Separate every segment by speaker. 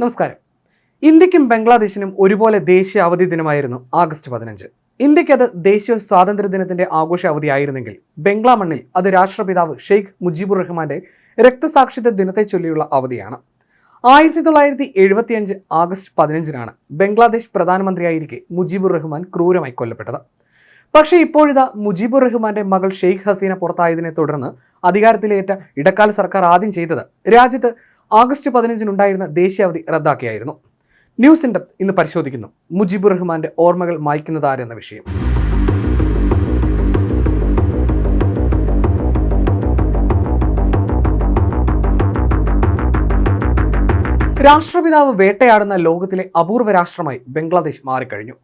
Speaker 1: നമസ്കാരം. ഇന്ത്യക്കും ബംഗ്ലാദേശിനും ഒരുപോലെ ദേശീയ അവധി ദിനമായിരുന്നു ആഗസ്റ്റ് പതിനഞ്ച്. ഇന്ത്യയ്ക്ക് അത് ദേശീയ സ്വാതന്ത്ര്യ ദിനത്തിന്റെ ആഘോഷ അവധിയായിരുന്നെങ്കിൽ ബംഗ്ലാ മണ്ണിൽ അത് രാഷ്ട്രപിതാവ് ഷെയ്ഖ് മുജീബുർ റഹ്മാന്റെ രക്തസാക്ഷിത്വ ദിനത്തെ ചൊല്ലിയുള്ള അവധിയാണ്. ആയിരത്തി തൊള്ളായിരത്തി എഴുപത്തിയഞ്ച് ആഗസ്റ്റ് പതിനഞ്ചിനാണ് ബംഗ്ലാദേശ് പ്രധാനമന്ത്രിയായിരിക്കെ മുജീബുർ റഹ്മാൻ ക്രൂരമായി കൊല്ലപ്പെട്ടത്. പക്ഷേ ഇപ്പോഴിതാ മുജീബുർ റഹ്മാന്റെ മകൾ ഷെയ്ഖ് ഹസീന പുറത്തായതിനെ തുടർന്ന് അധികാരത്തിലേറ്റ ഇടക്കാല സർക്കാർ ആദ്യം ചെയ്തത് രാജ്യത്ത് ആഗസ്റ്റ് പതിനഞ്ചിനുണ്ടായിരുന്ന ദേശീയ അവധി റദ്ദാക്കിയായിരുന്നു. ന്യൂസ് ഇൻഡർ ഇന്ന് പരിശോധിക്കുന്നു. മുജീബുർ റഹ്മാന്റെ ഓർമ്മകൾ മായ്ക്കുന്നതാരെന്ന വിഷയം. രാഷ്ട്രപിതാവ് വേട്ടയാടുന്ന ലോകത്തിലെ അപൂർവ രാഷ്ട്രമായി ബംഗ്ലാദേശ് മാറിക്കഴിഞ്ഞു.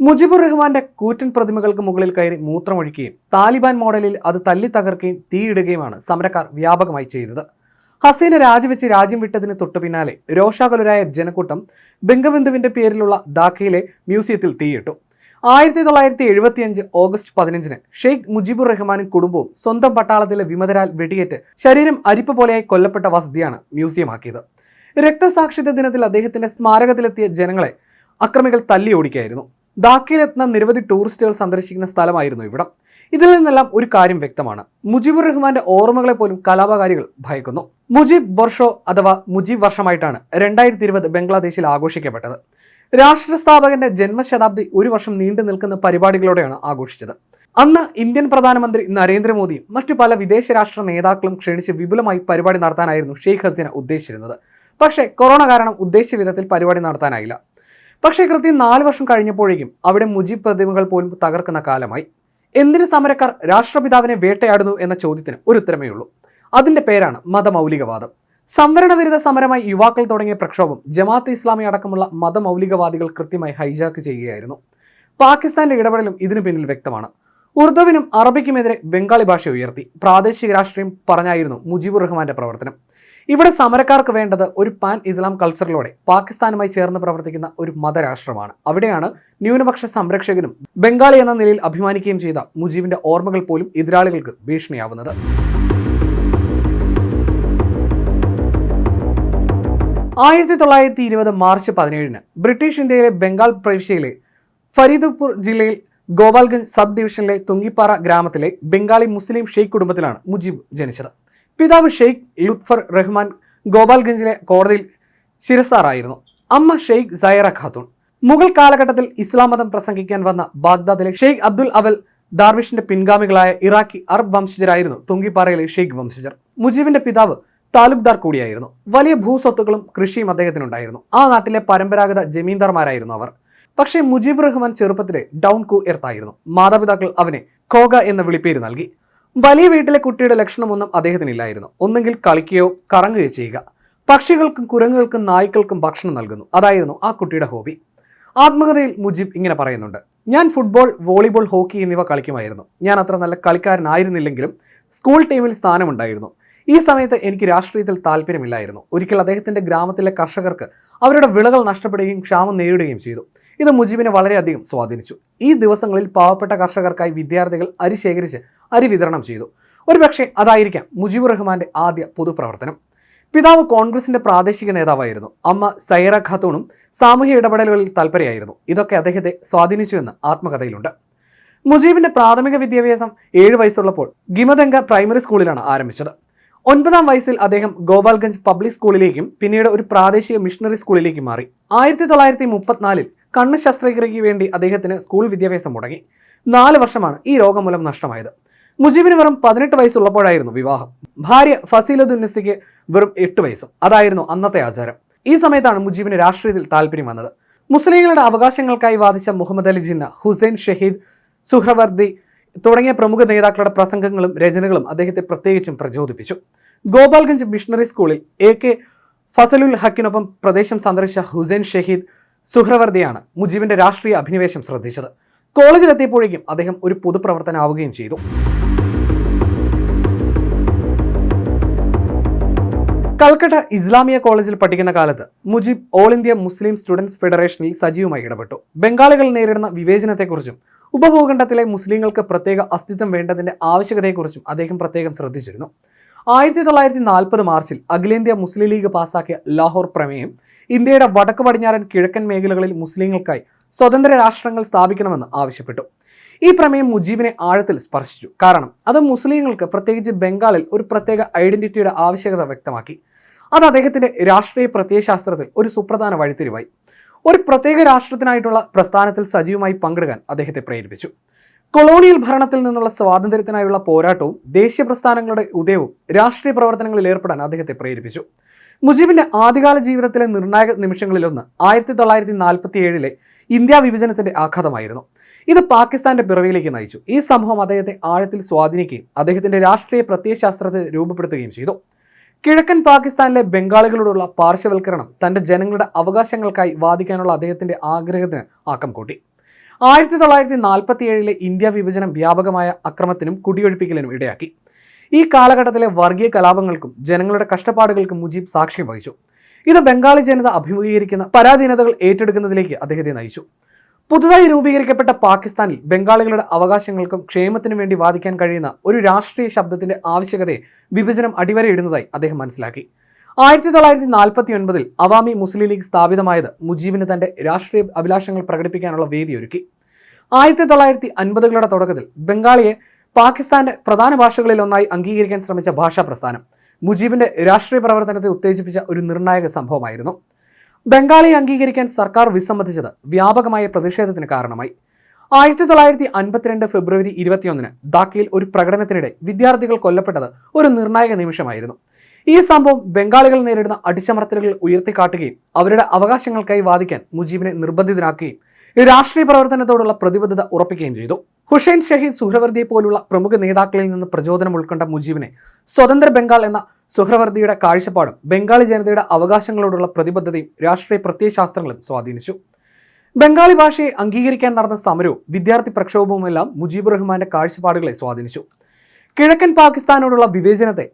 Speaker 1: മുജിബുർ റഹ്മാന്റെ കൂറ്റൻ പ്രതിമകൾക്ക് മുകളിൽ കയറി മൂത്രമൊഴിക്കുകയും താലിബാൻ മോഡലിൽ അത് തല്ലി തകർക്കുകയും തീയിടുകയുമാണ് സമരക്കാർ വ്യാപകമായി ചെയ്തത്. ഹസീന രാജിവെച്ച് രാജ്യം വിട്ടതിന് തൊട്ടു പിന്നാലെ രോഷാകുലരായ ജനക്കൂട്ടം ബംഗബന്ധുവിന്റെ പേരിലുള്ള ധാക്കയിലെ മ്യൂസിയത്തിൽ തീയിട്ടു. ആയിരത്തി തൊള്ളായിരത്തി എഴുപത്തിയഞ്ച് ഓഗസ്റ്റ് പതിനഞ്ചിന് ഷെയ്ഖ് മുജിബുർ റഹ്മാനും കുടുംബവും സ്വന്തം പട്ടാളത്തിലെ വിമതരാൽ വെടിയേറ്റ് ശരീരം അരിപ്പ പോലെയായി കൊല്ലപ്പെട്ട വസതിയാണ് മ്യൂസിയമാക്കിയത്. രക്തസാക്ഷിത്വ ദിനത്തിൽ അദ്ദേഹത്തിന്റെ സ്മാരകത്തിലെത്തിയ ജനങ്ങളെ അക്രമികൾ തല്ലി ഓടിക്കായിരുന്നു ധാക്കയിലെത്തുന്ന നിരവധി ടൂറിസ്റ്റുകൾ സന്ദർശിക്കുന്ന സ്ഥലമായിരുന്നു ഇവിടം. ഇതിൽ നിന്നെല്ലാം ഒരു കാര്യം വ്യക്തമാണ്. മുജീബുർ റഹ്മാന്റെ ഓർമ്മകളെ പോലും കലാപകാരികൾ ഭയക്കുന്നു. മുജീബ് ബർഷോ അഥവാ മുജീബ് വർഷമായിട്ടാണ് രണ്ടായിരത്തി ഇരുപത് ബംഗ്ലാദേശിൽ ആഘോഷിക്കപ്പെട്ടത്. രാഷ്ട്രസ്ഥാപകന്റെ ജന്മശതാബ്ദി ഒരു വർഷം നീണ്ടു നിൽക്കുന്ന പരിപാടികളോടെയാണ് ആഘോഷിച്ചത്. അന്ന് ഇന്ത്യൻ പ്രധാനമന്ത്രി നരേന്ദ്രമോദിയും മറ്റു പല വിദേശ രാഷ്ട്ര നേതാക്കളും ക്ഷണിച്ച് വിപുലമായി പരിപാടി നടത്താനായിരുന്നു ഷെയ്ഖ് ഹസീന ഉദ്ദേശിച്ചിരുന്നത്. പക്ഷേ കൊറോണ കാരണം ഉദ്ദേശിച്ച വിധത്തിൽ പരിപാടി നടത്താനായില്ല. പക്ഷേ കൃത്യം നാല് വർഷം കഴിഞ്ഞപ്പോഴേക്കും അവിടെ മുജീബ് പ്രതിമകൾ പോലും തകർക്കുന്ന കാലമായി. എന്തിന് സമരക്കാർ രാഷ്ട്രപിതാവിനെ വേട്ടയാടുന്നു എന്ന ചോദ്യത്തിന് ഒരു ഉത്തരമേ ഉള്ളൂ. അതിന്റെ പേരാണ് മതമൗലികവാദം. സംവരണ വിരുദ്ധ സമരമായി യുവാക്കൾ തുടങ്ങിയ പ്രക്ഷോഭം ജമാഅത്ത് ഇസ്ലാമി അടക്കമുള്ള മതമൗലികവാദികൾ കൃത്യമായി ഹൈജാക്ക് ചെയ്യുകയായിരുന്നു. പാകിസ്ഥാന്റെ ഇടപെടലും ഇതിനു പിന്നിൽ വ്യക്തമാണ്. ഉറുദുവിനും അറബിക്കുമെതിരെ ബംഗാളി ഭാഷ ഉയർത്തി. പ്രാദേശിക രാഷ്ട്രീയം പറഞ്ഞായിരുന്നു മുജീബുർ റഹ്മാന്റെ പ്രവർത്തനം. ഇവിടെ സമരക്കാർക്ക് വേണ്ടത് ഒരു പാൻ ഇസ്ലാം കൾച്ചറിലൂടെ പാകിസ്ഥാനുമായി ചേർന്ന് പ്രവർത്തിക്കുന്ന ഒരു മതരാഷ്ട്രമാണ്. അവിടെയാണ് ന്യൂനപക്ഷ സംരക്ഷകനും ബംഗാളി എന്ന നിലയിൽ അഭിമാനിക്കുകയും ചെയ്ത മുജീബിന്റെ ഓർമ്മകൾ പോലും എതിരാളികൾക്ക് ഭീഷണിയാവുന്നത്. ആയിരത്തി തൊള്ളായിരത്തി ഇരുപത് മാർച്ച് പതിനേഴിന് ബ്രിട്ടീഷ് ഇന്ത്യയിലെ ബംഗാൾ പ്രവിശ്യയിലെ ഫരീദുപൂർ ജില്ലയിൽ ഗോപാൽഗഞ്ച് സബ് ഡിവിഷനിലെ തുങ്കിപ്പാറ ഗ്രാമത്തിലെ ബംഗാളി മുസ്ലിം ഷെയ്ഖ് കുടുംബത്തിലാണ് മുജീബ് ജനിച്ചത്. പിതാവ് ഷെയ്ഖ് ലുത്ഫർ റഹ്മാൻ ഗോപാൽഗഞ്ചിലെ കോടതിയിൽ ശിരസാറായിരുന്നു അമ്മ ഷെയ്ഖ് സൈറ ഖാത്തൂൺ. മുഗൾ കാലഘട്ടത്തിൽ ഇസ്ലാം മതം പ്രസംഗിക്കാൻ വന്ന ബാഗ്ദാദിലെ ഷെയ്ഖ് അബ്ദുൽ അവൽ ദാർവിഷിന്റെ പിൻഗാമികളായ ഇറാഖി അറബ് വംശജരായിരുന്നു തുങ്കിപ്പാറയിലെ ഷെയ്ഖ് വംശജർ. മുജീബിന്റെ പിതാവ് താലൂക്ക്ദാർ കൂടിയായിരുന്നു. വലിയ ഭൂസ്വത്തുക്കളും കൃഷിയും അദ്ദേഹത്തിനുണ്ടായിരുന്നു. ആ നാട്ടിലെ പരമ്പരാഗത ജമീന്ദാർമാരായിരുന്നു അവർ. പക്ഷേ മുജീബ് റഹ്മാൻ ചെറുപ്പത്തിലെ ഡൗൺ കു എർത്തായിരുന്നു മാതാപിതാക്കൾ അവനെ ഖോഗ എന്ന വിളിപ്പേര് നൽകി. വലിയ വീട്ടിലെ കുട്ടിയുടെ ലക്ഷണമൊന്നും അദ്ദേഹത്തിനില്ലായിരുന്നു. ഒന്നെങ്കിൽ കളിക്കുകയോ കറങ്ങുകയോ ചെയ്യുക. പക്ഷികൾക്കും കുരങ്ങുകൾക്കും നായ്ക്കൾക്കും ഭക്ഷണം നൽകുന്നു. അതായിരുന്നു ആ കുട്ടിയുടെ ഹോബി. ആത്മകഥയിൽ മുജീബ് ഇങ്ങനെ പറയുന്നുണ്ട്. ഞാൻ ഫുട്ബോൾ വോളിബോൾ ഹോക്കി എന്നിവ കളിക്കുമായിരുന്നു. ഞാൻ അത്ര നല്ല കളിക്കാരനായിരുന്നില്ലെങ്കിലും സ്കൂൾ ടീമിൽ സ്ഥാനമുണ്ടായിരുന്നു. ഈ സമയത്ത് എനിക്ക് രാഷ്ട്രീയത്തിൽ താല്പര്യമില്ലായിരുന്നു. ഒരിക്കൽ അദ്ദേഹത്തിന്റെ ഗ്രാമത്തിലെ കർഷകർക്ക് അവരുടെ വിളകൾ നഷ്ടപ്പെടുകയും ക്ഷാമം നേരിടുകയും ചെയ്തു. ഇത് മുജീബിനെ വളരെയധികം സ്വാധീനിച്ചു. ഈ ദിവസങ്ങളിൽ പാവപ്പെട്ട കർഷകർക്കായി വിദ്യാർത്ഥികൾ അരി ശേഖരിച്ച് അരി വിതരണം ചെയ്തു. ഒരുപക്ഷെ അതായിരിക്കാം മുജീബ് റഹ്മാന്റെ ആദ്യ പൊതുപ്രവർത്തനം. പിതാവ് കോൺഗ്രസിന്റെ പ്രാദേശിക നേതാവായിരുന്നു. അമ്മ സൈറ ഖാത്തൂണും സാമൂഹ്യ ഇടപെടലുകളിൽ താല്പര്യമായിരുന്നു. ഇതൊക്കെ അദ്ദേഹത്തെ സ്വാധീനിച്ചുവെന്ന് ആത്മകഥയിലുണ്ട്. മുജീബിന്റെ പ്രാഥമിക വിദ്യാഭ്യാസം ഏഴ് വയസ്സുള്ളപ്പോൾ ഗിമദംഗ പ്രൈമറി സ്കൂളിലാണ് ആരംഭിച്ചത്. ഒൻപതാം വയസ്സിൽ അദ്ദേഹം ഗോപാൽഗഞ്ച് പബ്ലിക് സ്കൂളിലേക്കും പിന്നീട് ഒരു പ്രാദേശിക മിഷണറി സ്കൂളിലേക്കും മാറി. ആയിരത്തി തൊള്ളായിരത്തി മുപ്പത്തിനാലിൽ കണ്ണ് ശസ്ത്രക്രിയയ്ക്ക് വേണ്ടി അദ്ദേഹത്തിന് സ്കൂൾ വിദ്യാഭ്യാസം മുടങ്ങി. നാല് വർഷമാണ് ഈ രോഗം മൂലം നഷ്ടമായത്. മുജീബിന് വെറും പതിനെട്ട് വയസ്സുള്ളപ്പോഴായിരുന്നു വിവാഹം. ഭാര്യ ഫസീലദുന്നസിക്ക് വെറും എട്ട് വയസ്സും. അതായിരുന്നു അന്നത്തെ ആചാരം. ഈ സമയത്താണ് മുജീബിന് രാഷ്ട്രീയത്തിൽ താല്പര്യം വന്നത്. മുസ്ലിങ്ങളുടെ അവകാശങ്ങൾക്കായി വാദിച്ച മുഹമ്മദ് അലി ജിന്ന ഹുസൈൻ ഷഹീദ് സുഹ്രവർദി തുടങ്ങിയ പ്രമുഖ നേതാക്കളുടെ പ്രസംഗങ്ങളും രചനകളും അദ്ദേഹത്തെ പ്രത്യേകിച്ചും പ്രചോദിപ്പിച്ചു. ഗോപാൽഗഞ്ച് മിഷണറി സ്കൂളിൽ എ കെ ഫസലുൽ ഹക്കിനൊപ്പം പ്രദേശം സന്ദർശിച്ച ഹുസൈൻ ഷഹീദ് സുഹ്രവർദിയാണ് മുജീബിന്റെ രാഷ്ട്രീയ അഭിനിവേശം ശ്രദ്ധിച്ചത്. കോളേജിലെത്തിയപ്പോഴേക്കും അദ്ദേഹം ഒരു പൊതുപ്രവർത്തനാവുകയും ചെയ്തു. കൽക്കട്ട ഇസ്ലാമിയ കോളേജിൽ പഠിക്കുന്ന കാലത്ത് Mujib all India Muslim students ഫെഡറേഷനിൽ സജീവമായി ഇടപെട്ടു. ബംഗാളികൾ നേരിടുന്ന വിവേചനത്തെക്കുറിച്ചും ഉപഭൂഖണ്ഡത്തിലെ മുസ്ലിങ്ങൾക്ക് പ്രത്യേക അസ്തിത്വം വേണ്ടതിന്റെ ആവശ്യകതയെക്കുറിച്ചും അദ്ദേഹം പ്രത്യേകം ശ്രദ്ധിച്ചിരുന്നു. ആയിരത്തി തൊള്ളായിരത്തി നാൽപ്പത് മാർച്ചിൽ അഖിലേന്ത്യാ മുസ്ലിം ലീഗ് പാസാക്കിയ ലാഹോർ പ്രമേയം ഇന്ത്യയുടെ വടക്ക് പടിഞ്ഞാറൻ കിഴക്കൻ മേഖലകളിൽ മുസ്ലിങ്ങൾക്കായി സ്വതന്ത്ര രാഷ്ട്രങ്ങൾ സ്ഥാപിക്കണമെന്ന് ആവശ്യപ്പെട്ടു. ഈ പ്രമേയം മുജീബിനെ ആഴത്തിൽ സ്പർശിച്ചു. കാരണം അത് മുസ്ലിങ്ങൾക്ക് പ്രത്യേകിച്ച് ബംഗാളിൽ ഒരു പ്രത്യേക ഐഡന്റിറ്റിയുടെ ആവശ്യകത വ്യക്തമാക്കി. അത് അദ്ദേഹത്തിന്റെ രാഷ്ട്രീയ പ്രത്യയശാസ്ത്രത്തിൽ ഒരു സുപ്രധാന വഴിത്തിരിവായി. ഒരു പ്രത്യേക രാഷ്ട്രത്തിനായിട്ടുള്ള പ്രസ്ഥാനത്തിൽ സജീവമായി പങ്കെടുക്കാൻ അദ്ദേഹത്തെ പ്രേരിപ്പിച്ചു. കൊളോണിയൽ ഭരണത്തിൽ നിന്നുള്ള സ്വാതന്ത്ര്യത്തിനായുള്ള പോരാട്ടവും ദേശീയ പ്രസ്ഥാനങ്ങളുടെ ഉദയവും രാഷ്ട്രീയ പ്രവർത്തനങ്ങളിൽ ഏർപ്പെടാൻ അദ്ദേഹത്തെ പ്രേരിപ്പിച്ചു. മുജീബിന്റെ ആദ്യകാല ജീവിതത്തിലെ നിർണായക നിമിഷങ്ങളിലൊന്ന് ആയിരത്തി തൊള്ളായിരത്തി നാൽപ്പത്തി ഏഴിലെ ഇന്ത്യ വിഭജനത്തിന്റെ ആഘാതമായിരുന്നു. ഇത് പാകിസ്ഥാന്റെ പിറവിയിലേക്ക് നയിച്ചു. ഈ സംഭവം അദ്ദേഹത്തെ ആഴത്തിൽ സ്വാധീനിക്കുകയും അദ്ദേഹത്തിന്റെ രാഷ്ട്രീയ പ്രത്യയശാസ്ത്രത്തെ രൂപപ്പെടുത്തുകയും ചെയ്തു. കിഴക്കൻ പാകിസ്ഥാനിലെ ബംഗാളികളോടുള്ള പാർശ്വവൽക്കരണം തന്റെ ജനങ്ങളുടെ അവകാശങ്ങൾക്കായി വാദിക്കാനുള്ള അദ്ദേഹത്തിന്റെ ആഗ്രഹത്തിന് ആക്കം കൂട്ടി. ആയിരത്തി തൊള്ളായിരത്തി നാൽപ്പത്തി ഏഴിലെ ഇന്ത്യ വിഭജനം വ്യാപകമായ അക്രമത്തിനും കുടിയൊഴിപ്പിക്കലിനും ഇടയാക്കി. ഈ കാലഘട്ടത്തിലെ വർഗീയ കലാപങ്ങൾക്കും ജനങ്ങളുടെ കഷ്ടപ്പാടുകൾക്കും മുജീബ് സാക്ഷ്യം വഹിച്ചു. ഇത് ബംഗാളി ജനത അഭിമുഖീകരിക്കുന്ന പരാധീനതകൾ ഏറ്റെടുക്കുന്നതിലേക്ക് അദ്ദേഹത്തെ നയിച്ചു. പുതുതായി രൂപീകരിക്കപ്പെട്ട പാകിസ്ഥാനിൽ ബംഗാളികളുടെ അവകാശങ്ങൾക്കും ക്ഷേമത്തിനും വേണ്ടി വാദിക്കാൻ കഴിയുന്ന ഒരു രാഷ്ട്രീയ ശബ്ദത്തിന്റെ ആവശ്യകതയെ വിഭജനം അടിവരയിടുന്നതായി അദ്ദേഹം മനസ്സിലാക്കി. ആയിരത്തി തൊള്ളായിരത്തി നാൽപ്പത്തി ഒൻപതിൽ അവാമി മുസ്ലിം ലീഗ് സ്ഥാപിതമായത് മുജീബിന് തന്റെ രാഷ്ട്രീയ അഭിലാഷങ്ങൾ പ്രകടിപ്പിക്കാനുള്ള വേദിയൊരുക്കി. ആയിരത്തി തൊള്ളായിരത്തി അൻപതുകളുടെ തുടക്കത്തിൽ ബംഗാളിയെ പാകിസ്ഥാന്റെ പ്രധാന ഭാഷകളിൽ ഒന്നായി അംഗീകരിക്കാൻ ശ്രമിച്ച ഭാഷാ പ്രസ്ഥാനം മുജീബിന്റെ രാഷ്ട്രീയ പ്രവർത്തനത്തെ ഉത്തേജിപ്പിച്ച ഒരു നിർണായക സംഭവമായിരുന്നു. ബംഗാളി അംഗീകരിക്കാൻ സർക്കാർ വിസമ്മതിച്ചത് വ്യാപകമായ പ്രതിഷേധത്തിന് കാരണമായി. ആയിരത്തി തൊള്ളായിരത്തി അൻപത്തിരണ്ട് ഫെബ്രുവരി ഇരുപത്തിയൊന്നിന് ധാക്കയിൽ ഒരു പ്രകടനത്തിനിടെ വിദ്യാർത്ഥികൾ കൊല്ലപ്പെട്ടത് ഒരു നിർണായക നിമിഷമായിരുന്നു. ഈ സംഭവം ബംഗാളികൾ നേരിടുന്ന അടിച്ചമർത്തലുകൾ ഉയർത്തിക്കാട്ടുകയും അവരുടെ അവകാശങ്ങൾക്കായി വാദിക്കാൻ മുജീബിനെ നിർബന്ധിതനാക്കുകയും രാഷ്ട്രീയ പ്രവർത്തനത്തോടുള്ള പ്രതിബദ്ധത ഉറപ്പിക്കുകയും ചെയ്തു. ഹുസൈൻ ഷഹീദ് സുഹ്രവർദിയെ പോലുള്ള പ്രമുഖ നേതാക്കളിൽ നിന്ന് പ്രചോദനം ഉൾക്കൊണ്ട മുജീബിനെ സ്വതന്ത്ര ബംഗാൾ എന്ന സുഹ്രവർദിയുടെ കാഴ്ചപ്പാടും ബംഗാളി ജനതയുടെ അവകാശങ്ങളോടുള്ള പ്രതിബദ്ധതയും രാഷ്ട്രീയ പ്രത്യയശാസ്ത്രങ്ങളും സ്വാധീനിച്ചു. ബംഗാളി ഭാഷയെ അംഗീകരിക്കാൻ നടന്ന സമരവും വിദ്യാർത്ഥി പ്രക്ഷോഭവുമെല്ലാം മുജീബ് റഹ്മാന്റെ കാഴ്ചപ്പാടുകളെ സ്വാധീനിച്ചു. കിഴക്കൻ പാകിസ്ഥാനോടുള്ള വിവേചനത്തെ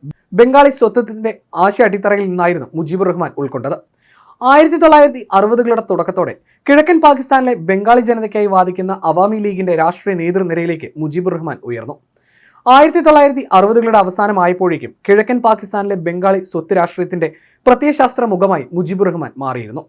Speaker 1: ബംഗാളി സ്വത്വത്തിന്റെ ആശയ അടിത്തറയിൽ നിന്നായിരുന്നു മുജീബ് റഹ്മാൻ ഉൾക്കൊണ്ടത്. ആയിരത്തി തൊള്ളായിരത്തി അറുപതുകളുടെ തുടക്കത്തോടെ കിഴക്കൻ പാകിസ്ഥാനിലെ ബംഗാളി ജനതയ്ക്കായി വാദിക്കുന്ന അവാമി ലീഗിന്റെ രാഷ്ട്രീയ നേതൃനിരയിലേക്ക് മുജീബ് റഹ്മാൻ ഉയർന്നു. ആയിരത്തി തൊള്ളായിരത്തി അറുപതുകളുടെ അവസാനമായപ്പോഴേക്കും കിഴക്കൻ പാകിസ്ഥാനിലെ ബംഗാളി സ്വത്ത് രാഷ്ട്രീയത്തിന്റെ പ്രത്യയശാസ്ത്ര മുഖമായി മുജീബ് റഹ്മാൻ മാറിയിരുന്നു.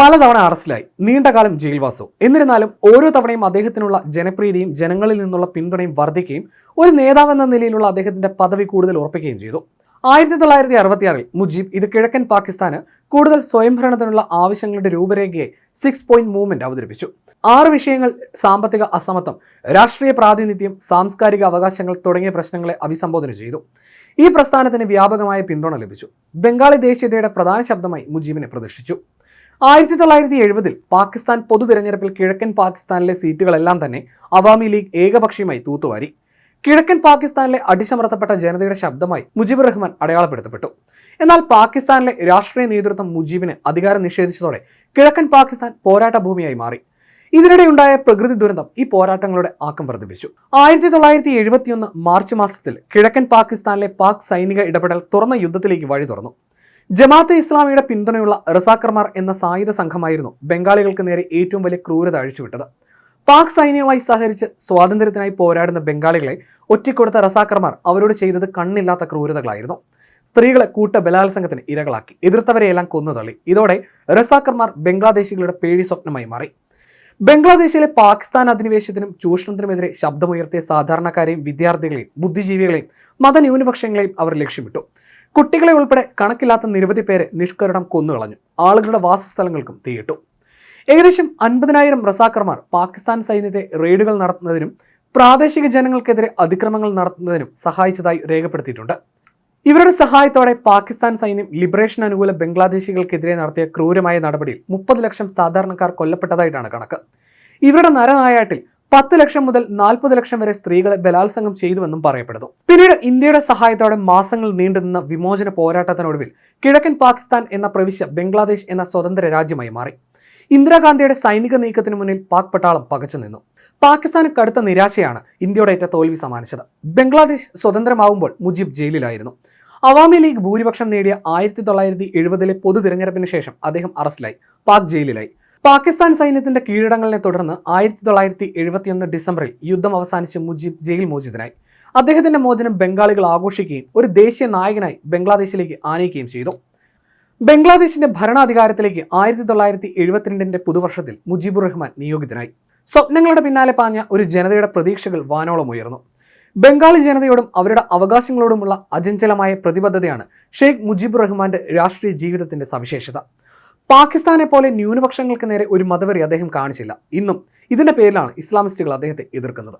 Speaker 1: പലതവണ അറസ്റ്റിലായി. നീണ്ടകാലം ജയിൽവാസവും എന്നിരുന്നാലും ഓരോ തവണയും അദ്ദേഹത്തിനുള്ള ജനപ്രീതിയും ജനങ്ങളിൽ നിന്നുള്ള പിന്തുണയും വർദ്ധിക്കുകയും ഒരു നേതാവെന്ന നിലയിലുള്ള അദ്ദേഹത്തിന്റെ പദവി കൂടുതൽ ഉറപ്പിക്കുകയും ചെയ്തു. ആയിരത്തി തൊള്ളായിരത്തി അറുപത്തിയാറിൽ മുജീബ് ഇത് കിഴക്കൻ പാകിസ്ഥാന് കൂടുതൽ സ്വയംഭരണത്തിനുള്ള ആവശ്യങ്ങളുടെ രൂപരേഖയെ സിക്സ് പോയിന്റ് മൂവ്മെന്റ് അവതരിപ്പിച്ചു. ആറ് വിഷയങ്ങൾ സാമ്പത്തിക അസമത്വം രാഷ്ട്രീയ പ്രാതിനിധ്യം സാംസ്കാരിക അവകാശങ്ങൾ തുടങ്ങിയ പ്രശ്നങ്ങളെ അഭിസംബോധന ചെയ്തു. ഈ പ്രസ്ഥാനത്തിന് വ്യാപകമായ പിന്തുണ ലഭിച്ചു. ബംഗാളി ദേശീയതയുടെ പ്രധാന ശബ്ദമായി മുജീബിനെ പ്രതിഷ്ഠിച്ചു. ആയിരത്തി തൊള്ളായിരത്തി എഴുപതിൽ പാകിസ്ഥാൻ പൊതു തിരഞ്ഞെടുപ്പിൽ കിഴക്കൻ പാകിസ്ഥാനിലെ സീറ്റുകളെല്ലാം തന്നെ അവാമി ലീഗ് ഏകപക്ഷീയമായി തൂത്തുവാരി. കിഴക്കൻ പാകിസ്ഥാനിലെ അടിച്ചമർത്തപ്പെട്ട ജനതയുടെ ശബ്ദമായി മുജീബ് റഹ്മാൻ അടയാളപ്പെടുത്തപ്പെട്ടു. എന്നാൽ പാകിസ്ഥാനിലെ രാഷ്ട്രീയ നേതൃത്വം മുജീബിന് അധികാരം നിഷേധിച്ചതോടെ കിഴക്കൻ പാകിസ്ഥാൻ പോരാട്ട ഭൂമിയായി മാറി. ഇതിനിടെയുണ്ടായ പ്രകൃതി ദുരന്തം ഈ പോരാട്ടങ്ങളുടെ ആക്കം വർദ്ധിപ്പിച്ചു. ആയിരത്തി തൊള്ളായിരത്തി എഴുപത്തിയൊന്ന് മാർച്ച് മാസത്തിൽ കിഴക്കൻ പാകിസ്ഥാനിലെ പാക് സൈനിക ഇടപെടൽ തുറന്ന യുദ്ധത്തിലേക്ക് വഴി തുറന്നു. ജമാഅത്തെ ഇസ്ലാമിയുടെ പിന്തുണയുള്ള റസാക്കർമാർ എന്ന സായുധ സംഘമായിരുന്നു ബംഗാളികൾക്ക് നേരെ ഏറ്റവും വലിയ ക്രൂരത അഴിച്ചുവിട്ടത്. പാക് സൈന്യവുമായി സഹകരിച്ച് സ്വാതന്ത്ര്യത്തിനായി പോരാടുന്ന ബംഗാളികളെ ഒറ്റിക്കൊടുത്ത റസാക്കർമാർ അവരോട് ചെയ്തത് കണ്ണില്ലാത്ത ക്രൂരതകളായിരുന്നു. സ്ത്രീകളെ കൂട്ട ബലാത്സംഗത്തിന് ഇരകളാക്കി എതിർത്തവരെയെല്ലാം കൊന്നുതള്ളി. ഇതോടെ റസാക്കർമാർ ബംഗ്ലാദേശികളുടെ പേടി സ്വപ്നമായി മാറി. ബംഗ്ലാദേശിലെ പാകിസ്ഥാൻ അധിനിവേശത്തിനും ചൂഷണത്തിനുമെതിരെ ശബ്ദമുയർത്തിയ സാധാരണക്കാരെയും വിദ്യാർത്ഥികളെയും ബുദ്ധിജീവികളെയും മതന്യൂനപക്ഷങ്ങളെയും അവർ ലക്ഷ്യമിട്ടു. കുട്ടികളെ ഉൾപ്പെടെ കണക്കില്ലാത്ത നിരവധി പേരെ നിഷ്കരണം കൊന്നുകളഞ്ഞു. ആളുകളുടെ വാസസ്ഥലങ്ങൾക്കും തീയിട്ടു. ഏകദേശം അൻപതിനായിരം റസാക്കർമാർ പാകിസ്ഥാൻ സൈന്യത്തെ റെയ്ഡുകൾ നടത്തുന്നതിനും പ്രാദേശിക ജനങ്ങൾക്കെതിരെ അതിക്രമങ്ങൾ നടത്തുന്നതിനും സഹായിച്ചതായി രേഖപ്പെടുത്തിയിട്ടുണ്ട്. ഇവരുടെ സഹായത്തോടെ പാകിസ്ഥാൻ സൈന്യം ലിബറേഷൻ അനുകൂല ബംഗ്ലാദേശികൾക്കെതിരെ നടത്തിയ ക്രൂരമായ നടപടിയിൽ മുപ്പത് ലക്ഷം സാധാരണക്കാർ കൊല്ലപ്പെട്ടതായിട്ടാണ് കണക്ക്. ഇവരുടെ നരനായാട്ടിൽ പത്ത് ലക്ഷം മുതൽ നാൽപ്പത് ലക്ഷം വരെ സ്ത്രീകളെ ബലാത്സംഗം ചെയ്തുവെന്നും പറയപ്പെടുന്നു. പിന്നീട് ഇന്ത്യയുടെ സഹായത്തോടെ മാസങ്ങൾ നീണ്ടുനിന്ന വിമോചന പോരാട്ടത്തിനൊടുവിൽ കിഴക്കൻ പാകിസ്ഥാൻ എന്ന പ്രവിശ്യ ബംഗ്ലാദേശ് എന്ന സ്വതന്ത്ര രാജ്യമായി മാറി. ഇന്ദിരാഗാന്ധിയുടെ സൈനിക നീക്കത്തിന് മുന്നിൽ പാക് പട്ടാളം പകച്ചു നിന്നു. പാകിസ്ഥാന് കടുത്ത നിരാശയാണ് ഇന്ത്യയുടെ ഏറ്റ തോൽവി സമ്മാനിച്ചത്. ബംഗ്ലാദേശ് സ്വതന്ത്രമാവുമ്പോൾ മുജീബ് ജയിലിലായിരുന്നു. അവാമി ലീഗ് ഭൂരിപക്ഷം നേടിയ ആയിരത്തി തൊള്ളായിരത്തി എഴുപതിലെ പൊതു തിരഞ്ഞെടുപ്പിന് ശേഷം അദ്ദേഹം അറസ്റ്റിലായി. പാക് ജയിലിലായി. പാകിസ്ഥാൻ സൈന്യത്തിന്റെ കീഴടങ്ങളിനെ തുടർന്ന് ആയിരത്തി തൊള്ളായിരത്തി എഴുപത്തിയൊന്ന് ഡിസംബറിൽ യുദ്ധം അവസാനിച്ച് മുജീബ് ജയിൽ മോചിതനായി. അദ്ദേഹത്തിന്റെ മോചനം ബംഗാളികൾ ആഘോഷിക്കുകയും ഒരു ദേശീയ നായകനായി ബംഗ്ലാദേശിലേക്ക് ആനയിക്കുകയും ചെയ്തു. ബംഗ്ലാദേശിന്റെ ഭരണാധികാരത്തിലേക്ക് ആയിരത്തി തൊള്ളായിരത്തി എഴുപത്തിരണ്ടിന്റെ പുതുവർഷത്തിൽ മുജീബുർ റഹ്മാൻ നിയോഗിതനായി. സ്വപ്നങ്ങളുടെ പിന്നാലെ പാഞ്ഞ ഒരു ജനതയുടെ പ്രതീക്ഷകൾ വാനോളം ഉയർന്നു. ബംഗാളി ജനതയോടും അവരുടെ അവകാശങ്ങളോടുമുള്ള അചഞ്ചലമായ പ്രതിബദ്ധതയാണ് ഷെയ്ഖ് മുജീബുർ റഹ്മാന്റെ രാഷ്ട്രീയ ജീവിതത്തിന്റെ സവിശേഷത. പാകിസ്ഥാനെ പോലെ ന്യൂനപക്ഷങ്ങൾക്ക് നേരെ ഒരു മതവരി അദ്ദേഹം കാണിച്ചില്ല. ഇന്നും ഇതിന്റെ പേരിലാണ് ഇസ്ലാമിസ്റ്റുകൾ അദ്ദേഹത്തെ എതിർക്കുന്നത്.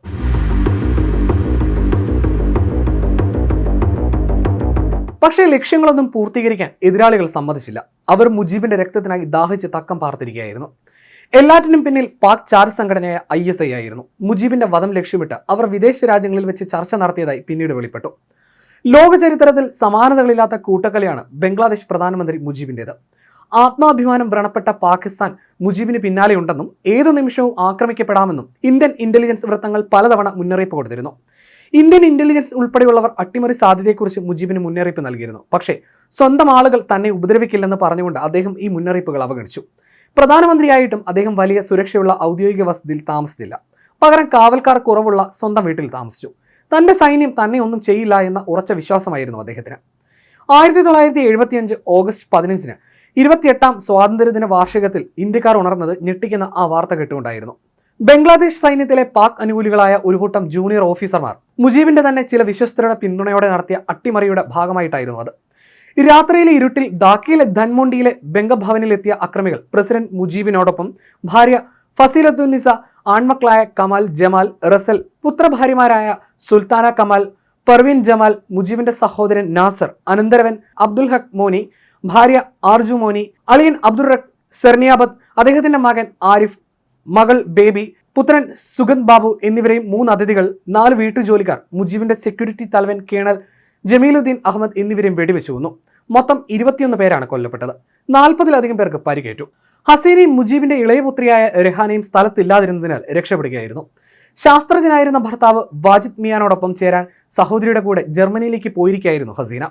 Speaker 1: പക്ഷേ ലക്ഷ്യങ്ങളൊന്നും പൂർത്തീകരിക്കാൻ എതിരാളികൾ സമ്മതിച്ചില്ല. അവർ മുജീബിന്റെ രക്തത്തിനായി ദാഹിച്ച് തക്കം പാർത്തിരിക്കുകയായിരുന്നു. എല്ലാറ്റിനും പിന്നിൽ പാക് ചാര സംഘടനയായ ഐ എസ് ഐ ആയിരുന്നു. മുജീബിന്റെ വധം ലക്ഷ്യമിട്ട് അവർ വിദേശ രാജ്യങ്ങളിൽ വെച്ച് ചർച്ച നടത്തിയതായി പിന്നീട് വെളിപ്പെട്ടു. ലോക ചരിത്രത്തിൽ സമാനതകളില്ലാത്ത കൂട്ടക്കലയാണ് ബംഗ്ലാദേശ് പ്രധാനമന്ത്രി മുജീബിന്റേത് ആത്മാഭിമാനം വ്രണപ്പെട്ട പാകിസ്ഥാൻ മുജീബിന് പിന്നാലെയുണ്ടെന്നും ഏതു നിമിഷവും ആക്രമിക്കപ്പെടാമെന്നും ഇന്ത്യൻ ഇന്റലിജൻസ് വൃത്തങ്ങൾ പലതവണ മുന്നറിയിപ്പ് കൊടുത്തിരുന്നു. ഇന്ത്യൻ ഇന്റലിജൻസ് ഉൾപ്പെടെയുള്ളവർ അട്ടിമറി സാധ്യതയെക്കുറിച്ച് മുജീബിന് മുന്നറിയിപ്പ് നൽകിയിരുന്നു. പക്ഷേ സ്വന്തം ആളുകൾ തന്നെ ഉപദ്രവിക്കില്ലെന്ന് പറഞ്ഞുകൊണ്ട് അദ്ദേഹം ഈ മുന്നറിയിപ്പുകൾ അവഗണിച്ചു. പ്രധാനമന്ത്രിയായിട്ടും അദ്ദേഹം വലിയ സുരക്ഷയുള്ള ഔദ്യോഗിക വസതിയിൽ താമസിച്ചില്ല. പകരം കാവൽക്കാർ കുറവുള്ള സ്വന്തം വീട്ടിൽ താമസിച്ചു. തന്റെ സൈന്യം തന്നെ ഒന്നും ചെയ്യില്ല എന്ന ഉറച്ച വിശ്വാസമായിരുന്നു അദ്ദേഹത്തിന്. ആയിരത്തി തൊള്ളായിരത്തി എഴുപത്തിയഞ്ച് ഓഗസ്റ്റ് പതിനഞ്ചിന് ഇരുപത്തിയെട്ടാം സ്വാതന്ത്ര്യദിന വാർഷികത്തിൽ ഇന്ത്യക്കാർ ഉണർന്നത് ഞെട്ടിക്കുന്ന ആ വാർത്ത കേട്ടുകൊണ്ടായിരുന്നു. ബംഗ്ലാദേശ് സൈന്യത്തിലെ പാക് അനുകൂലികളായ ഒരു കൂട്ടം ജൂനിയർ ഓഫീസർമാർ മുജീബിന്റെ തന്നെ ചില വിശ്വസ്തരുടെ പിന്തുണയോടെ നടത്തിയ അട്ടിമറിയുടെ ഭാഗമായിട്ടായിരുന്നു അത്. രാത്രിയിലെ ഇരുട്ടിൽ ധാക്കയിലെ ധൻമോണ്ടിയിലെ ബംഗഭവനിലെത്തിയ അക്രമികൾ പ്രസിഡന്റ് മുജീബിനോടൊപ്പം ഭാര്യ ഫസീലത്തുന്നിസ ആൺമക്കളായ കമാൽ ജമാൽ റസൽ പുത്രഭാര്യമാരായ സുൽത്താന കമാൽ പർവീൻ ജമാൽ മുജീബിന്റെ സഹോദരൻ നാസർ അനന്തരവൻ അബ്ദുൽ ഹക് മോനി ഭാര്യ ആർജു മോനി അളിയൻ അബ്ദുൾ റഖ് സെർണിയാബത്ത് അദ്ദേഹത്തിന്റെ മകൻ ആരിഫ് മകൾ ബേബി പുത്രൻ സുഗൻ ബാബു എന്നിവരെയും മൂന്ന് അതിഥികൾ നാല് വീട്ടുജോലിക്കാർ മുജീബിന്റെ സെക്യൂരിറ്റി തലവൻ കേണൽ ജമീലുദ്ദീൻ അഹമ്മദ് എന്നിവരെയും വെടിവെച്ചു കൊന്നു. മൊത്തം ഇരുപത്തിയൊന്ന് പേരാണ് കൊല്ലപ്പെട്ടത്. നാൽപ്പതിലധികം പേർക്ക് പരിക്കേറ്റു. ഹസീനയും മുജീബിന്റെ ഇളയപുത്രിയായ രഹാനയും സ്ഥലത്തില്ലാതിരുന്നതിനാൽ രക്ഷപ്പെടുകയായിരുന്നു. ശാസ്ത്രജ്ഞനായിരുന്ന ഭർത്താവ് വാജിദ് മിയാനോടൊപ്പം ചേരാൻ സഹോദരിയുടെ കൂടെ ജർമ്മനിയിലേക്ക് പോയിരിക്കുകയായിരുന്നു ഹസീന.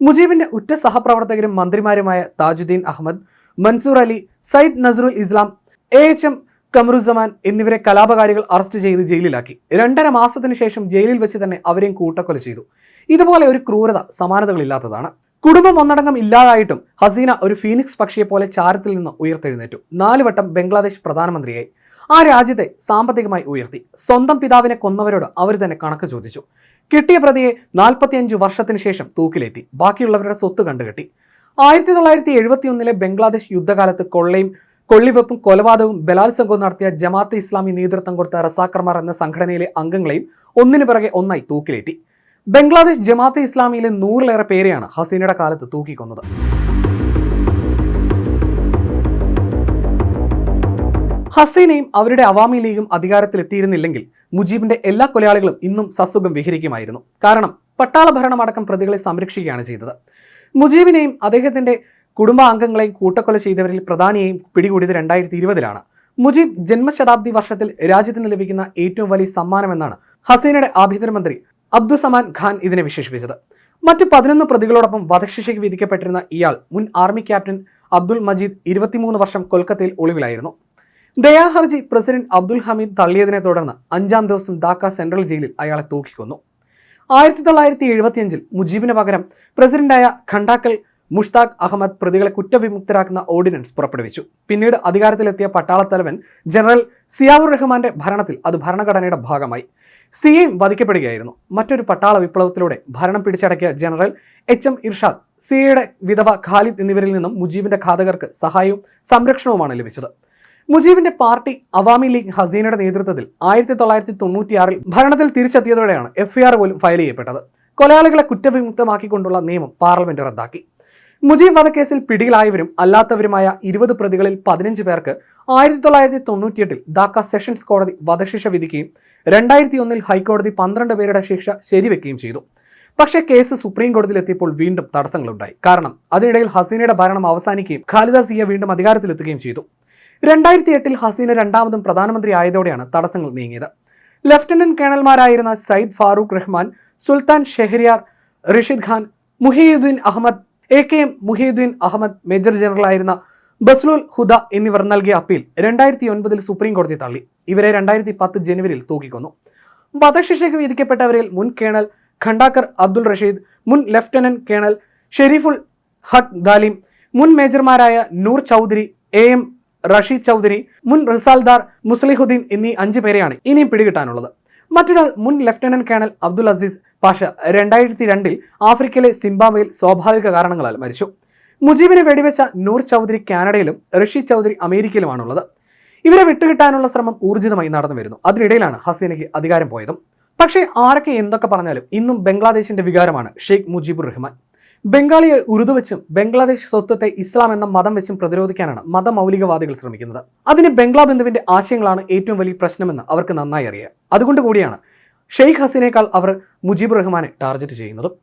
Speaker 1: മുജീബിന്റെ ഉറ്റ സഹപ്രവർത്തകരും മന്ത്രിമാരുമായ Tajuddin Ahmad Mansur Ali Syed Nazrul Islam A H M Qamaruzzaman എന്നിവരെ കലാപകാരികൾ അറസ്റ്റ് ചെയ്ത് ജയിലിലാക്കി. രണ്ടര മാസത്തിന് ശേഷം ജയിലിൽ വെച്ച് തന്നെ അവരെയും കൂട്ടക്കൊല ചെയ്തു. ഇതുപോലെ ഒരു ക്രൂരത സമാനതകളില്ലാത്തതാണ്. കുടുംബം ഒന്നടങ്കം ഇല്ലാതായിട്ടും ഹസീന ഒരു ഫീനിക്സ് പക്ഷിയെ പോലെ ചാരത്തിൽ നിന്ന് ഉയർത്തെഴുന്നേറ്റു. നാലുവട്ടം ബംഗ്ലാദേശ് പ്രധാനമന്ത്രിയായി. ആ രാജ്യത്തെ സാമ്പത്തികമായി ഉയർത്തി. സ്വന്തം പിതാവിനെ കൊന്നവരോട് അവർ തന്നെ കണക്ക് ചോദിച്ചു. കിട്ടിയ പ്രതിയെ നാൽപ്പത്തിയഞ്ച് വർഷത്തിന് ശേഷം തൂക്കിലേറ്റി. ബാക്കിയുള്ളവരുടെ സ്വത്ത് കണ്ടുകെട്ടി. ആയിരത്തി തൊള്ളായിരത്തി ബംഗ്ലാദേശ് യുദ്ധകാലത്ത് കൊള്ളയും കൊള്ളിവെപ്പും കൊലപാതകവും ബലാത്സംഗവും നടത്തിയ ജമാഅത്ത് ഇസ്ലാമി നേതൃത്വം കൊടുത്ത റസാക്കർമാർ എന്ന സംഘടനയിലെ അംഗങ്ങളെയും ഒന്നിനു പിറകെ ഒന്നായി തൂക്കിലേറ്റി. ബംഗ്ലാദേശ് ജമാഅത്ത് ഇസ്ലാമിയിലെ നൂറിലേറെ പേരെയാണ് ഹസീനയുടെ കാലത്ത് തൂക്കിക്കൊന്നത്. ഹസീനയും അവരുടെ അവാമി ലീഗും അധികാരത്തിലെത്തിയിരുന്നില്ലെങ്കിൽ മുജീബിന്റെ എല്ലാ കൊലയാളികളും ഇന്നും സസുഖം വിഹരിക്കുമായിരുന്നു. കാരണം പട്ടാള ഭരണമടക്കം പ്രതികളെ സംരക്ഷിക്കുകയാണ് ചെയ്തത്. മുജീബിനെയും അദ്ദേഹത്തിന്റെ കുടുംബാംഗങ്ങളെയും കൂട്ടക്കൊല ചെയ്തവരിൽ പ്രധാനിയെയും പിടികൂടിയത് രണ്ടായിരത്തി ഇരുപതിലാണ് മുജീബ് ജന്മശതാബ്ദി വർഷത്തിൽ രാജ്യത്തിന് ലഭിക്കുന്ന ഏറ്റവും വലിയ സമ്മാനമെന്നാണ് ഹസീനയുടെ ആഭ്യന്തരമന്ത്രി അബ്ദുസമാൻ ഖാൻ ഇതിനെ വിശേഷിപ്പിച്ചത്. മറ്റ് പതിനൊന്ന് പ്രതികളോടൊപ്പം വധശിക്ഷയ്ക്ക് വിധിക്കപ്പെട്ടിരുന്ന ഇയാൾ മുൻ ആർമി ക്യാപ്റ്റൻ അബ്ദുൾ മജീദ് ഇരുപത്തിമൂന്ന് വർഷം കൊൽക്കത്തയിൽ ഒളിവിലായിരുന്നു. ദയാഹർജി പ്രസിഡന്റ് അബ്ദുൽ ഹമീദ് തള്ളിയതിനെ തുടർന്ന് അഞ്ചാം ദിവസം ധാക്ക സെൻട്രൽ ജയിലിൽ അയാളെ തൂക്കിക്കൊന്നു. ആയിരത്തി തൊള്ളായിരത്തി എഴുപത്തിയഞ്ചിൽ മുജീബിന് പകരം പ്രസിഡന്റായ ഖണ്ടാക്കൽ മുഷ്താഖ് അഹമ്മദ് പ്രതികളെ കുറ്റവിമുക്തരാക്കുന്ന ഓർഡിനൻസ് പുറപ്പെടുവിച്ചു. പിന്നീട് അധികാരത്തിലെത്തിയ പട്ടാളത്തലവൻ ജനറൽ സിയാവുർ റഹ്മാന്റെ ഭരണത്തിൽ അത് ഭരണഘടനയുടെ ഭാഗമായി. സിയെയും വധിക്കപ്പെടുകയായിരുന്നു. മറ്റൊരു പട്ടാള വിപ്ലവത്തിലൂടെ ഭരണം പിടിച്ചടക്കിയ ജനറൽ എച്ച് എം ഇർഷാദ് സിയയുടെ വിധവ ഖാലിദ് എന്നിവരിൽ നിന്നും മുജീബിന്റെ ഘാതകർക്ക് സഹായവും സംരക്ഷണവുമാണ് ലഭിച്ചത്. മുജീബിന്റെ പാർട്ടി അവാമി ലീഗ് ഹസീനയുടെ നേതൃത്വത്തിൽ ആയിരത്തി തൊള്ളായിരത്തി തൊണ്ണൂറ്റിയാറിൽ ഭരണത്തിൽ തിരിച്ചെത്തിയതോടെയാണ് എഫ്ഐആർ പോലും ഫയൽ ചെയ്യപ്പെട്ടത്. കൊലയാളികളെ കുറ്റവിമുക്തമാക്കിക്കൊണ്ടുള്ള നിയമം പാർലമെന്റ് റദ്ദാക്കി. മുജീബ് വധക്കേസിൽ പിടിയിലായവരും അല്ലാത്തവരുമായ ഇരുപത് പ്രതികളിൽ പതിനഞ്ച് പേർക്ക് ആയിരത്തി തൊള്ളായിരത്തി തൊണ്ണൂറ്റിയെട്ടിൽ ധാക്ക സെഷൻസ് കോടതി വധശിക്ഷ വിധിക്കുകയും രണ്ടായിരത്തി ഒന്നിൽ ഹൈക്കോടതി പന്ത്രണ്ട് പേരുടെ ശിക്ഷ ശരിവെക്കുകയും ചെയ്തു. പക്ഷേ കേസ് സുപ്രീം കോടതിയിൽ എത്തിയപ്പോൾ വീണ്ടും തടസ്സങ്ങളുണ്ടായി. കാരണം അതിനിടയിൽ ഹസീനയുടെ ഭരണം അവസാനിക്കുകയും ഖാലിദ സിയ വീണ്ടും അധികാരത്തിലെത്തുകയും ചെയ്തു. രണ്ടായിരത്തി എട്ടിൽ ഹസീന രണ്ടാമതും പ്രധാനമന്ത്രി ആയതോടെയാണ് തടസ്സങ്ങൾ നീങ്ങിയത്. Lieutenant കേണൽമാരായിരുന്ന Syed Farooq Rahman Sultan Shahriar Rashid Khan Muhiuddin Ahmed A K M Mohiuddin Ahmed major ജനറലായിരുന്ന Bazlul Huda എന്നിവർ നൽകിയ അപ്പീൽ രണ്ടായിരത്തി ഒൻപതിൽ സുപ്രീം കോടതി തള്ളി. ഇവരെ രണ്ടായിരത്തി പത്ത് ജനുവരിയിൽ തൂക്കിക്കൊന്നു. വധശിക്ഷയ്ക്ക് വിധിക്കപ്പെട്ടവരിൽ മുൻ കേണൽ ഖണ്ടാക്കർ അബ്ദുൾ റഷീദ് മുൻ ലഫ്റ്റനന്റ് കേണൽ ഷെരീഫുൽ ഹക് ദാലിം മുൻ മേജർമാരായ നൂർ ചൗധരി എ എം റഷീദ് ചൗധരി മുൻ റിസാൽദാർ മുസ്ലിഹുദ്ദീൻ എന്നീ അഞ്ചു പേരെയാണ് ഇനിയും പിടികിട്ടാനുള്ളത്. മറ്റൊരാൾ മുൻ ലഫ്റ്റനന്റ് കേണൽ അബ്ദുൽ അസീസ് പാഷ രണ്ടായിരത്തി രണ്ടിൽ ആഫ്രിക്കയിലെ സിംബാബയിൽ സ്വാഭാവിക കാരണങ്ങളാൽ മരിച്ചു. മുജീബിനെ വെടിവെച്ച നൂർ ചൗധരി കാനഡയിലും ഋഷി ചൗധരി അമേരിക്കയിലുമാണുള്ളത്. ഇവരെ വിട്ടുകിട്ടാനുള്ള ശ്രമം ഊർജിതമായി നടന്നു വരുന്നു. അതിനിടയിലാണ് ഹസീനയ്ക്ക് അധികാരം പോയതും. പക്ഷേ ആരൊക്കെ എന്തൊക്കെ പറഞ്ഞാലും ഇന്നും ബംഗ്ലാദേശിന്റെ വികാരമാണ് ഷെയ്ഖ് മുജീബുർ റഹ്മാൻ. ബംഗാളിയെ ഉറുദു വെച്ചും ബംഗ്ലാദേശ് സ്വത്വത്തെ ഇസ്ലാം എന്ന മതം വെച്ചും പ്രതിരോധിക്കാനാണ് മതമൗലികവാദികൾ ശ്രമിക്കുന്നത്. അതിന് ബംഗ്ലാ ബന്ധുവിന്റെ ആശയങ്ങളാണ് ഏറ്റവും വലിയ പ്രശ്നമെന്ന് അവർക്ക് നന്നായി അറിയാം. അതുകൊണ്ട് കൂടിയാണ് ഷെയ്ഖ് ഹസീനേക്കാൾ അവർ മുജീബ് റഹ്മാനെ ടാർഗറ്റ് ചെയ്യുന്നതും.